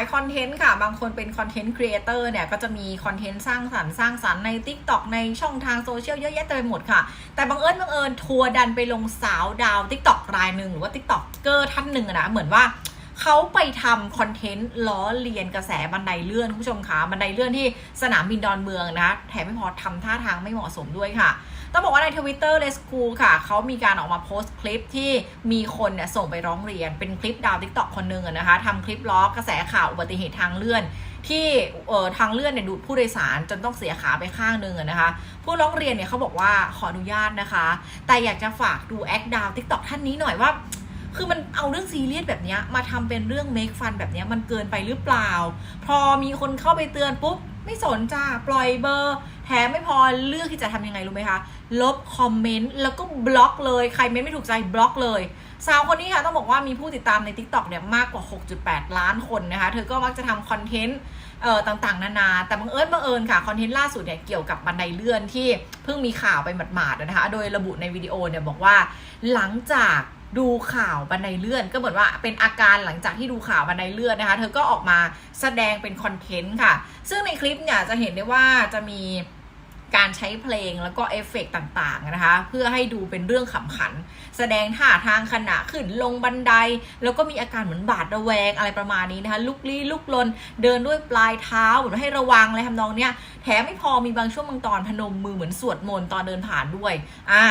ายคอนเทนต์ค่ะ บางคนเป็นคอนเทนต์ครีเอเตอร์เนี่ย ก็จะมีคอนเทนต์สร้างสรรค์สร้างสรรค์ใน Tik t o อกในช่องทางโซเชียลเยอะแยะเต็มไปหมดค่ะ แต่บังเอิญบังเอิญทัวร์ดันไปลงสาวดาว Tik t o อกรายหนึ่งหรือว่า Tik t o อกเกอร์ท่านหนึ่งนะ เหมือนว่า เขาไปทำคอนเทนต์ล้อเลียนกระแสบันไดเลื่อนคุณผู้ชมคะบันไดเลื่อนที่สนามบินดอนเมืองนะแถมไม่พอทำท่าทางไม่เหมาะสมด้วยค่ะต้องบอกว่าในทวิตเตอร์เลสคูค่ะ เขามีการออกมาโพสต์คลิปที่มีคนเนี่ยส่งไปร้องเรียน เป็นคลิปดาวทิกตอกคนหนึ่งนะคะทำคลิปล้อกระแสข่าวอุบัติเหตุทางเลื่อน ที่เอ่อทางเลื่อนเนี่ยดูดผู้โดยสารจนต้องเสียขาไปข้างหนึงนะคะ ผู้ร้องเรียนเนี่ยเขาบอกว่าขออนุญาตนะคะ แต่อยากจะฝากดูแอคดาวทิกตอกท่านนี้หน่อยว่า คือมันเอาเรื่องซีเรียสแบบนี้มาทำเป็นเรื่องเมคฟันแบบนี้มันเกินไปหรือเปล่า พอมีคนเข้าไปเตือนปุ๊บ ไม่สนจ้าปล่อยเบอร์แถมไม่พอเลือกที่จะทำยังไงรู้ไหมคะ ลบคอมเมนต์แล้วก็บล็อกเลยใครเม้นต์ไม่ถูกใจบล็อกเลยสาวคนนี้ค่ะต้องบอกว่ามีผู้ติดตามใน TikTok เนี่ยมากกว่า 6.8 ล้านคนนะคะ เธอก็มักจะทำคอนเทนต์เอ่อต่างๆ นานา แต่บังเอิญบังเอิญค่ะ คอนเทนต์ล่าสุดเนี่ยเกี่ยวกับบันไดเลื่อนที่เพิ่งมีข่าวไปหมาดๆนะคะ โดยระบุในวิดีโอเนี่ยบอกว่าหลังจาก ดูข่าวบันไดเลื่อน ก็เหมือนว่าเป็นอาการหลังจากที่ดูข่าวบันไดเลื่อนนะคะ เธอก็ออกมาแสดงเป็นคอนเทนต์ค่ะ ซึ่งในคลิปเนี่ยจะเห็นได้ว่าจะมีการใช้เพลงแล้วก็เอฟเฟกต์ต่างๆนะคะ เพื่อให้ดูเป็นเรื่องขำขัน แสดงท่าทางขณะขึ้นลงบันได แล้วก็มีอาการเหมือนบาดระแวงอะไรประมาณนี้นะคะ ลุกลี้ลุกลน เดินด้วยปลายเท้าเหมือนให้ระวังอะไรทำนองเนี้ยแถมไม่พอมีบางช่วงบางตอนพนมมือเหมือนสวดมนต์ตอนเดินผ่านด้วย อ่า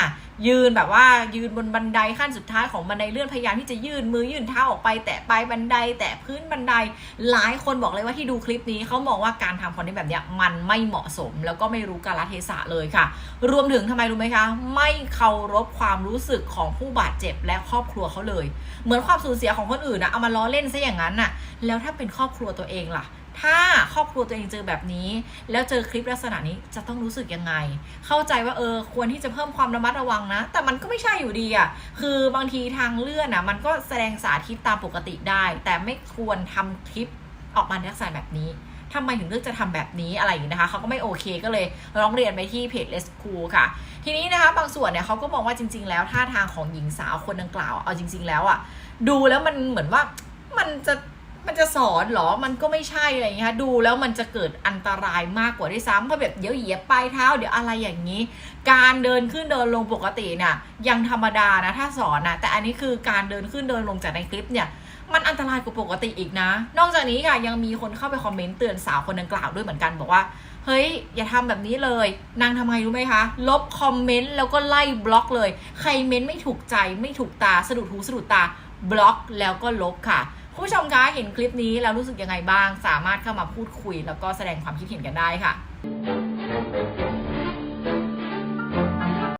ยืนแบบว่ายืนบนบันไดขั้นสุดท้ายของบันไดเลื่อนพยายามที่จะยื่นมือยื่นเท้าออกไปแตะปลายบันได แตะพื้นบันได หลายคนบอกเลยว่าที่ดูคลิปนี้เขามองว่าการทำคอนเทนต์แบบเนี้ยมันไม่เหมาะสม แล้วก็ไม่รู้กาลเทศะเลยค่ะ รวมถึงทำไมรู้ไหมคะ ไม่เคารพความรู้สึกของผู้บาดเจ็บและครอบครัวเขาเลย เหมือนความสูญเสียของคนอื่นนะเอามาล้อเล่นซะอย่างนั้นน่ะแล้วถ้าเป็นครอบครัวตัวเองล่ะ ถ้าครอบครัวตัวเองเจอแบบนี้ แล้วเจอคลิปลักษณะนี้จะต้องรู้สึกยังไง เข้าใจว่าเออควรที่จะเพิ่มความระมัดระวังนะ แต่มันก็ไม่ใช่อยู่ดีอะ่ะ คือบางทีทางเลื่อนอะ มันก็แสดงสาธิตตามปกติได้ แต่ไม่ควรทำคลิปออกมาในลักษณะแบบนี้ทำไมถึงเลือกจะทำแบบนี้อะไรอย่างนี้นะคะเขาก็ไม่โอเคก็เลยร้องเรียนไปที่เพจ Let's Cool ค่ะ ทีนี้นะคะ บางส่วนเนี่ยเขาก็มองว่าจริง ๆ แล้วท่าทางของหญิงสาวคนดังกล่าว เอาจริง ๆ แล้วอะดูแล้วมันเหมือนว่ามันจะ มันจะสอนเหรอ มันก็ไม่ใช่อะไรอย่างเงี้ยค่ะดูแล้วมันจะเกิดอันตรายมากกว่าด้วยซ้ำเพราะแบบเดี๋ยวเหยียบปลายเท้าเดี๋ยวอะไรอย่างนี้ การเดินขึ้นเดินลงปกติเนี่ยยังธรรมดานะถ้าสอนนะแต่อันนี้คือการเดินขึ้นเดินลงจากในคลิปเนี่ยมันอันตรายกว่าปกติอีกนะ นอกจากนี้ค่ะยังมีคนเข้าไปคอมเมนต์เตือนสาวคนดังกล่าวด้วยเหมือนกันบอกว่า เฮ้ย อย่าทำแบบนี้เลย นางทำไงรู้ไหมคะ ลบคอมเมนต์แล้วก็ไล่บล็อกเลย ใครเม้นต์ไม่ถูกใจไม่ถูกตาสะดุดหูสะดุดตาบล็อกแล้วก็ลบค่ะ ผู้ชมคะเห็นคลิปนี้แล้วรู้สึกยังไงบ้าง สามารถเข้ามาพูดคุย แล้วก็แสดงความคิดเห็นกันได้ค่ะ